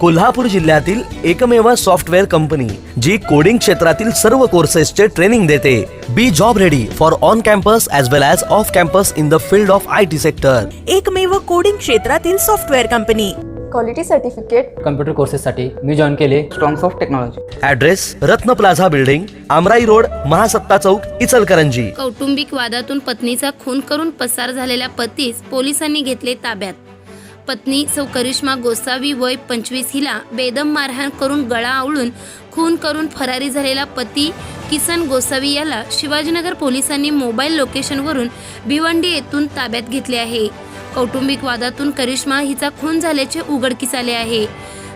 कोल्हापूर जिल्ह्यातील एकमेव software company जी coding क्षेत्रातील सर्व कोर्सेसचे ट्रेनिंग देते. Be job ready for on campus as well as off campus in the field of I T sector एकमेव coding क्षेत्रातील software company. Quality certificate computer कोर्सेससाठी मी join केले. Strongs of technology address Ratna plaza building Amrai road Mahasatta Chowk Ichalkaranji. कौटुंबिक वादातून पत्नीचा खून करून पसार झालेल्या पतीस पोलिसांनी घेतले ताब्यात. पत्नी सौ करिश्मा गोसावी वय पंचवीस. हिला बेदम मारहाण करून गळा आवळून खून करून फरारी झालेला पती किसन गोसावी याला शिवाजीनगर पोलिसांनी मोबाईल लोकेशनवरून भिवंडी येथून ताब्यात घेतले आहे. कौटुंबिक वादातून करिश्मा हिचा खून झाल्याचे उघडकीस आले आहे.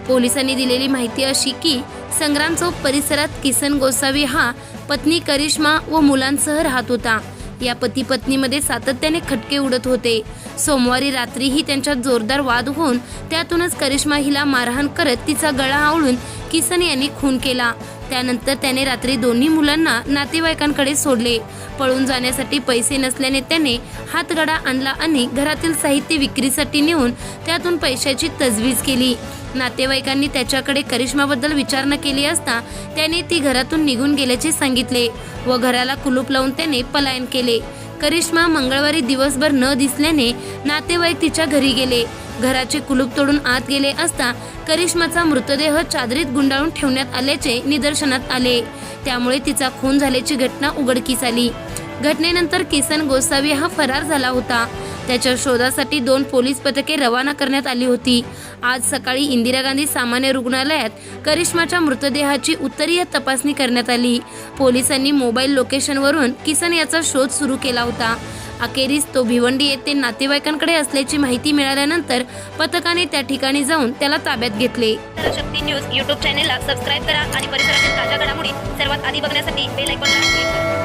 पोलिसांनी दिलेली माहिती अशी की संग्राम चौक परिसरात किसन गोसावी हा पत्नी करिश्मा व मुलांसह राहत होता. या पती पत्नीमध्ये सातत्याने खटके उडत होते. सोमवारी रात्रीही त्यांच्यात जोरदार वाद होऊन त्यातूनच करिश्मा हिला मारहाण करत तिचा गळा आवळून किसन यांनी खून केला. त्यानंतर त्याने रात्री दोन्ही मुलांना नातेवाईकांकडे सोडले. पळून जाण्यासाठी पैसे नसल्याने त्याने हातगडा आणला आणि घरातील साहित्य विक्रीसाठी नेऊन त्यातून पैशाची तजवीज केली. नातेवाईकांनी त्याच्याकडे करिश्माबद्दल विचारणा केली असता त्याने ती घरातून निघून गेल्याचे सांगितले व घराला कुलूप लावून त्याने पलायन केले. करिश्मा मंगळवारी दिवसभर न दिसल्याने नातेवाईक तिच्या घरी गेले. घराचे कुलूप तोडून आत गेले असता करिश्माचा मृतदेह चादरीत गुंडाळून ठेवण्यात आल्याचे निदर्शनात आले. त्यामुळे तिचा खून झाल्याची घटना उघडकीस आली. घटनेनंतर किसन गोसावी हा फरार झाला होता. त्याच्या शोधासाठी दोन पोलीस पथके रवाना करण्यात आली होती. आज सकाळी इंदिरा गांधी सामान्य रुग्णालयात करिश्माच्या मृतदेहाची उत्तरीय तपासणी करण्यात आली. पोलिसांनी मोबाईल लोकेशनवरून किसन याचा शोध सुरू केला होता. अखेरीस तो भिवंडी येथे नातेवाईकांकडे असल्याची माहिती मिळाल्यानंतर पथकाने त्या ठिकाणी जाऊन त्याला ताब्यात घेतले. शक्ती न्यूज युट्यूब चॅनेलला सबस्क्राईब करा आणि परिसरातील ताज्या घडामोडी सर्वात आधी बघण्यासाठी बेल आयकॉनला क्लिक करा.